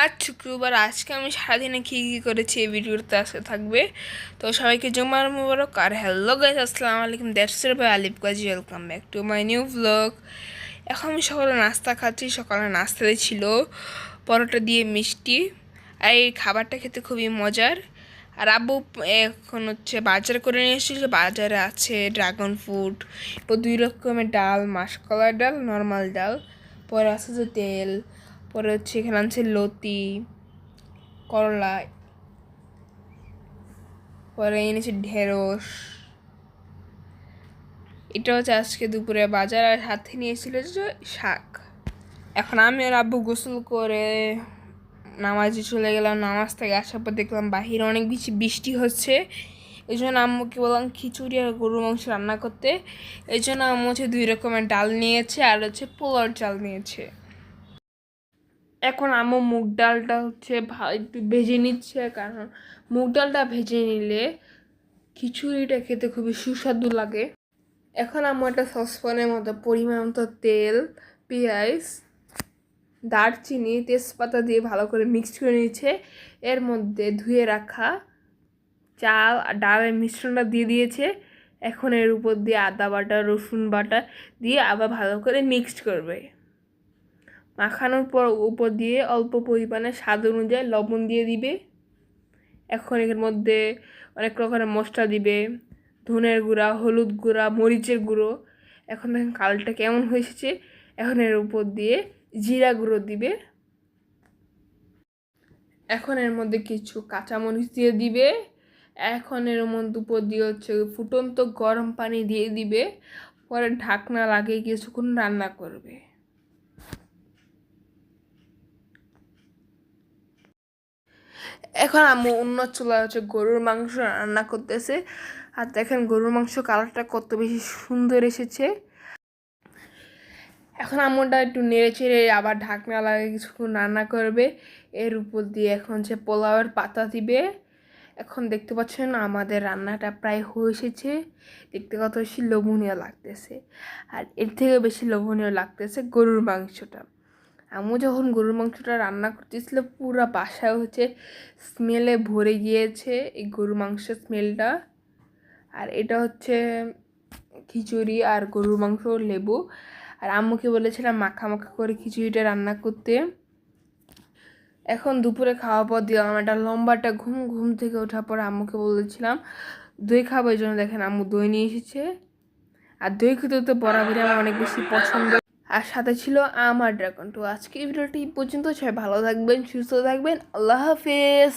আর শুক্রবার আজকে আমি সারাদিনে কী কী করেছি এই ভিডিওতে আসতে থাকবে। তো সবাইকে জুমার মুবারক, আর হ্যালো গাইজ আসসালামু আলাইকুম দ্যাটসের ভাই, Alif Gazi welcome back to my new blog এখন আমি সকালে নাস্তা খাচ্ছি, সকালে নাস্তাতে ছিল পরোটা দিয়ে মিষ্টি, আর এই খাবারটা খেতে খুবই মজার। আর আব্বু এখন হচ্ছে বাজার করে নিয়ে এসেছিল, বাজারে আছে ড্রাগন ফ্রুট দুই রকমের ডাল মাসকলার ডাল নর্মাল ডাল, পরে আছে যে তেল পরে হচ্ছে এখানে আছে লতি, করলা, পরে এনেছে ঢেঁড়স। এটা হচ্ছে আজকে দুপুরে বাজার, আর হাতে নিয়েছিল যে শাক। এখন আমি আর আব্বু গোসল করে নামাজে চলে গেলাম। নামাজ থেকে আসার পর দেখলাম বাহিরে অনেক বেশি বৃষ্টি হচ্ছে। এই জন্য আম্মুকে বললাম খিচুড়ি আর গরুর মাংস রান্না করতে। এই জন্য আম্মু হচ্ছে দুই রকমের ডাল নিয়েছে আর হচ্ছে পোলার চাল নিয়েছে। এখন আম্মু মুগ ডালটা হচ্ছে একটু ভেজে নিচ্ছে, কারণ মুগ ডালটা ভেজে নিলে খিচুড়িটা খেতে খুবই সুস্বাদু লাগে। এখন আম্মু একটা সসপ্যানের মতো পরিমাণ মতো তেল, পেঁয়াজ, দারচিনি, তেজপাতা দিয়ে ভালো করে মিক্স করে নিয়েছে। এর মধ্যে ধুয়ে রাখা চাল আর ডালের মিশ্রণটা দিয়ে দিয়েছে। এখন এর উপর দিয়ে আদা বাটা, রসুন বাটা দিয়ে আবার ভালো করে মিক্সড করবে। মাখানোর পর উপর দিয়ে অল্প পরিমাণে স্বাদ অনুযায়ী লবণ দিয়ে দিবে। এখন এর মধ্যে অনেক রকমের মশলা দিবে, ধনের গুঁড়া, হলুদ গুঁড়া, মরিচের গুঁড়ো। এখন দেখেন কালটা কেমন হয়েছে এখন এর উপর দিয়ে জিরা গুঁড়ো দিবে। এখন এর মধ্যে কিছু কাঁচামরিচ দিয়ে দিবে। এখন এর মধ্যে উপর দিয়ে হচ্ছে ফুটন্ত গরম পানি দিয়ে দিবে। পরে ঢাকনা লাগিয়ে কিছুক্ষণ রান্না করবে। এখন আম্মু অন্য চুলা হচ্ছে গরুর মাংস রান্না করতেছে। আর দেখেন গরুর মাংস কালারটা কত বেশি সুন্দর এসেছে। এখন আম্মুটা একটু নেড়ে চেড়ে আবার ঢাকনা লাগিয়ে কিছুক্ষণ রান্না করবে। এর উপর দিয়ে এখন যে পোলাওয়ের পাতা দিবে। এখন দেখতে পাচ্ছেন আমাদের রান্নাটা প্রায় হয়ে এসেছে। দেখতে কত বেশি লোভনীয় লাগতেছে। আর এর থেকে বেশি লোভনীয় লাগতেছে গরুর মাংসটা। আম্মু যখন গরুর মাংসটা রান্না করতেছিল পুরো বাসায় হচ্ছে স্মেলে ভরে গিয়েছে এই গরুর মাংসের স্মেলটা আর এটা হচ্ছে খিচুড়ি আর গরুর মাংস লেবু। আর আম্মুকে বলেছিলাম মাখা মাখা করে খিচুড়িটা রান্না করতে। এখন দুপুরে খাওয়া পর দিলাম একটা লম্বাটা ঘুম ঘুম থেকে ওঠার পর আম্মুকে বলেছিলাম, দই খাব। এই জন্য দেখেন আম্মু দই নিয়ে এসেছে। আর দই খেতে তো বরাবরই আমার অনেক বেশি পছন্দ। আর সাথে ছিল আমার ড্রাগন, তো আজকে ভিডিওটি পর্যন্ত। সবাই ভালো থাকবেন, সুস্থ থাকবেন। আল্লাহ হাফেজ।